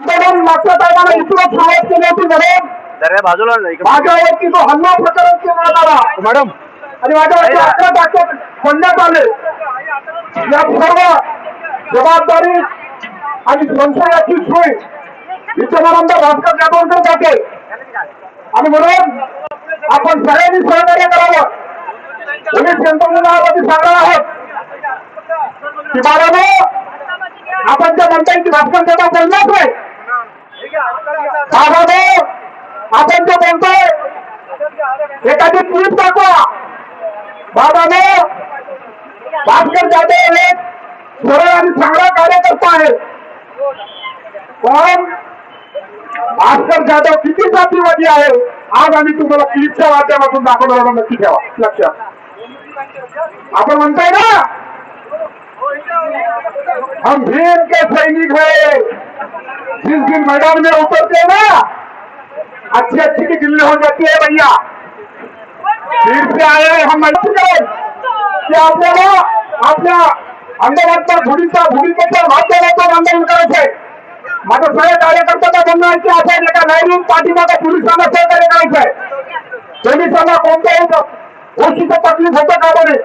आंदोलन मागच्या टायमाला इथून सुरुवात केली होती म्हणून जरा बाजूला जा, इकडे. माझ्यावरती जो हल्ला प्रकरण केला आला मॅडम. आणि माझ्यावरती अकरा टाके फोडण्यात आले. या सर्व जबाबदारी आणि संशयाची सोय विचारानंद भास्कर जाधवकर जाते. आणि म्हणून आपण सगळ्यांनी सहकार्य करावं. पोलीस यंत्रणेला सांगणार आहोत. की बाळानो आपण जे म्हणताय की भास्कर जाधव बोललाच नाही. बाबानो आपण जे बोलतोय एखादी क्लिप दाखवा. बाबानो भास्कर जाधव एक सरळ आणि चांगला कार्यकर्ता आहे. पण भास्कर जाधव किती जातीवादी आहे आज आम्ही तुम्हाला क्लिपच्या माध्यमातून दाखवणार नक्की ठेवा. लक्षात आपण म्हणताय ना हम भीम के सैनिक है. जिस दिन मैदान में उतरते हैं ना अच्छी अच्छी की दिल्ली हो जाती है भैया। फिर से आए हम मैदान आपल्याला आपल्या अंदरातल्या भूमीचा भूमिकेच्या माध्यमातून आंदोलन करायचंय माझं सगळ्या कार्यकर्त्यांना म्हणणं आहे की आपण एका लाईनीत पाठीमागा पोलिसांना सहकार्य करायचंय पोलिसांना कोणत्याही गोष्टीचं तकलीफ होतं का बरे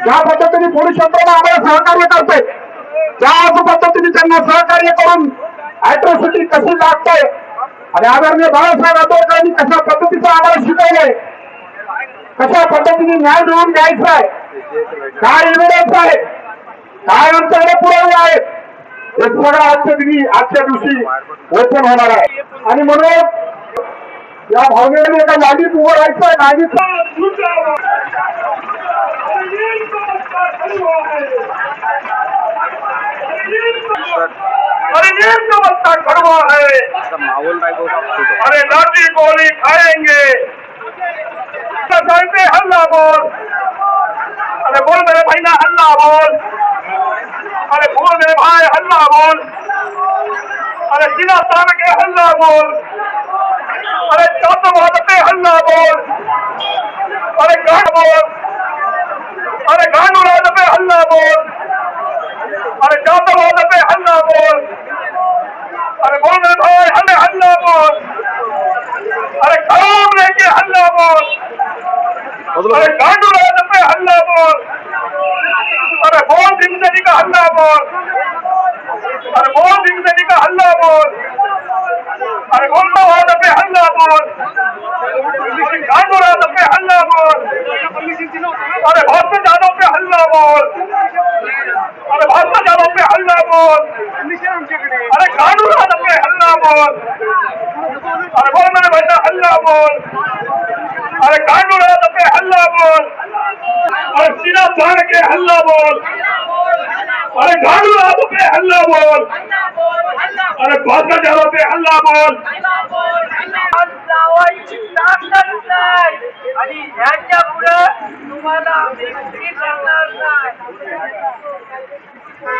ज्या पद्धतीने पोलीस यंत्रणा आम्हाला सहकार्य करते त्या पद्धतीने त्यांना सहकार्य करून अॅट्रॉसिटी कशी लागते? आणि आदरणीय बाळासाहेब आंबेडकरांनी कशा पद्धतीचं आम्हाला शिकवलंय? कशा पद्धतीने न्याय मिळवून घ्यायचा आहे? काय एव्हिडन्स आहे? काय आमच्याकडे पुरावे आहेत? हे सगळं आजच्या दिनी आजच्या दिवशी वचन होणार आहे. आणि म्हणून या भावनेने एका लाडीत उभं राहायचं आहे अरे ये व्यवस्था कड़वा है। आता माहोल नाही तो। अरे लाठी गोली खाएंगे। पे हल्ला बोल। अरे बोल मेरे भाई ना हल्ला बोल। अरे बोल मेरे भाई हल्ला बोल। अरे जिला तान के हल्ला बोल। अरे चौथवाद पे हल्ला बोल। अरे गांड बोल। अरे गांडूराज पे हल्ला बोल। अरे जातवाद पे हल्ला बोल अरे बोल मेरे भाई हल्ले हल्ला बोल अरे काम लेके हल्ला बोल अरे गांडूराज पे हल्ला बोल अरे बोल जिंदगी का हल्ला बोल अरे बोल जिंदगी का हल्ला बोल अरे गोलवाद पे हल्ला बोल गांडूराज पे हल्ला बोल अरे भास्कर जादव पे हल्ला बोल अरे भास्कर जादव पे हल्ला बोल. अरे ना पे हल्ला बोल. अरे बोल मेरे भाई हल्ला बोल. अरे काढू ना पे हल्ला बोल. अरे सीना फाड़ के हल्ला बोल. अरे काढू ना पे हल्ला बोल. अरे भास्कर जादव पे हल्ला बोल. आणि ह्याच्या पुढे तुम्हाला करणार नाही. हा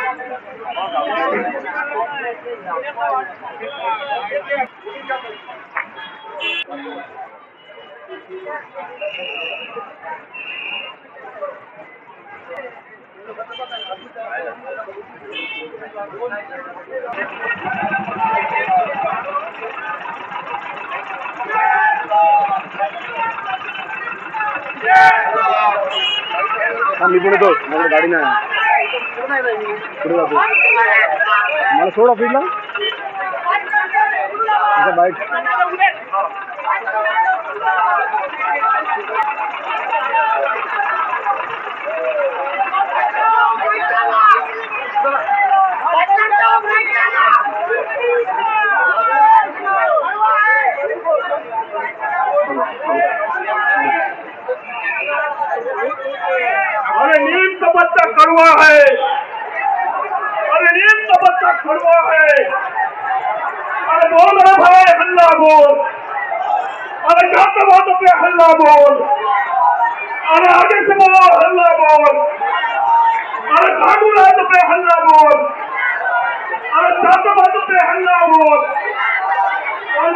मी पुढे तो मला गाडी नाही पुढे जातो मला सोड ऑफिसला आता बाईक अरे नीम का बच्चा कड़वा है अरे नीम का बच्चा कड़वा है अरे बोल रहा भाई हल्ला बोल अरे जाते बातों पे हल्ला बोल अरे आगे से बोल हल्ला बोल अरे कानून राज पे हल्ला बोल अरे जाते बातों पे हल्ला बोल और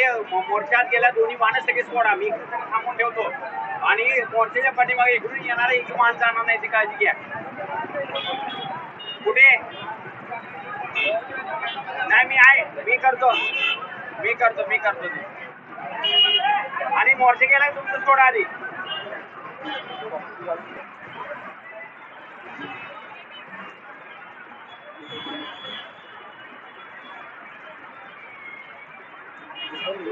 मोर्चात गेल्या दोन्ही वाहनं सगळे सोडा मी थांबून ठेवतो. आणि मोर्चाच्या पाठीमागे इकडून येणारे एक वाहन जाणार नाही ती काळजी घ्या. कुठे? नाही मी आहे. मी करतो. मी करतो मी करतो. ते आणि मोर्चा गेला तुमचं सोडा आधी. Thank you. Gracias,